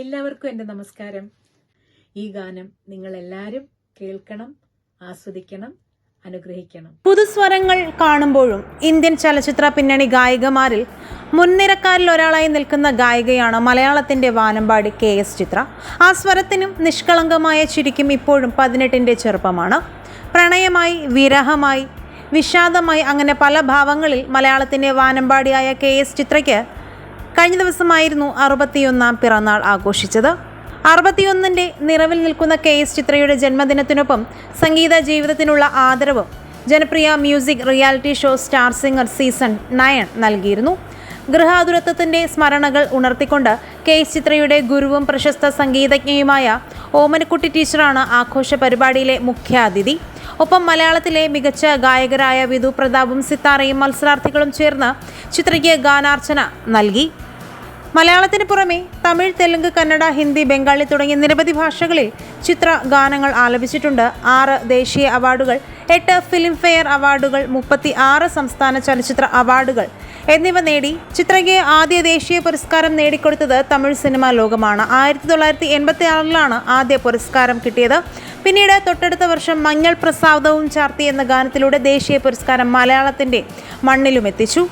എല്ലാവർക്കും എന്റെ നമസ്കാരം. ഈ ഗാനം നിങ്ങൾ കേൾക്കണം ആസ്വദിക്കണം അനുഗ്രഹിക്കണം. പുതുസ്വരങ്ങൾ കാണുമ്പോഴും ഇന്ത്യൻ ചലച്ചിത്ര പിന്നണി ഗായികമാരിൽ മുൻനിരക്കാരിൽ ഒരാളായി നിൽക്കുന്ന ഗായികയാണ് മലയാളത്തിന്റെ വാനമ്പാടി കെ എസ് ചിത്ര. ആ സ്വരത്തിനും നിഷ്കളങ്കമായ ചിരിക്കും ഇപ്പോഴും പതിനെട്ടിന്റെ ചെറുപ്പമാണ്. പ്രണയമായി വിരഹമായി വിഷാദമായി അങ്ങനെ പല ഭാവങ്ങളിൽ മലയാളത്തിന്റെ വാനമ്പാടിയായ കെ എസ് ചിത്രയ്ക്ക് കഴിഞ്ഞ ദിവസമായിരുന്നു അറുപത്തിയൊന്നാം പിറന്നാൾ ആഘോഷിച്ചത്. അറുപത്തിയൊന്നിന്റെ നിറവിൽ നിൽക്കുന്ന കെ എസ് ചിത്രയുടെ ജന്മദിനത്തിനൊപ്പം സംഗീത ജീവിതത്തിനുള്ള ആദരവും ജനപ്രിയ music reality show Star Singer season nine നൽകിയിരുന്നു. ഗൃഹാതുരത്വത്തിന്റെ സ്മരണകൾ ഉണർത്തിക്കൊണ്ട് കെ എസ് ചിത്രയുടെ ഗുരുവും പ്രശസ്ത സംഗീതജ്ഞയുമായ ഓമനക്കുട്ടി ടീച്ചറാണ് ആഘോഷ പരിപാടിയിലെ മുഖ്യാതിഥി. ഒപ്പം മലയാളത്തിലെ മികച്ച ഗായകരായ വിധു പ്രതാപും സിത്താറയും മത്സരാർത്ഥികളും ചേർന്ന് ചിത്രയ്ക്ക് ഗാനാർച്ചന നൽകി. മലയാളത്തിന് പുറമെ തമിഴ് തെലുങ്ക് കന്നഡ ഹിന്ദി ബംഗാളി തുടങ്ങിയ നിരവധി ഭാഷകളിൽ ചിത്ര ഗാനങ്ങൾ ആലപിച്ചിട്ടുണ്ട്. ആറ് ദേശീയ അവാർഡുകൾ എട്ട് ഫിലിം ഫെയർ അവാർഡുകൾ മുപ്പത്തി ആറ് സംസ്ഥാന ചലച്ചിത്ര അവാർഡുകൾ എന്നിവ നേടി. ചിത്രയ്ക്ക് ആദ്യ ദേശീയ പുരസ്കാരം നേടിക്കൊടുത്തത് തമിഴ് സിനിമാ ലോകമാണ്. ആയിരത്തി തൊള്ളായിരത്തി എൺപത്തി ആറിലാണ് ആദ്യ പുരസ്കാരം കിട്ടിയത്. പിന്നീട് തൊട്ടടുത്ത വർഷം മഞ്ഞൾ പ്രസാദവും ചാർത്തി എന്ന ഗാനത്തിലൂടെ ദേശീയ പുരസ്കാരം മലയാളത്തിന്റെ മണ്ണിലും എത്തിച്ചു.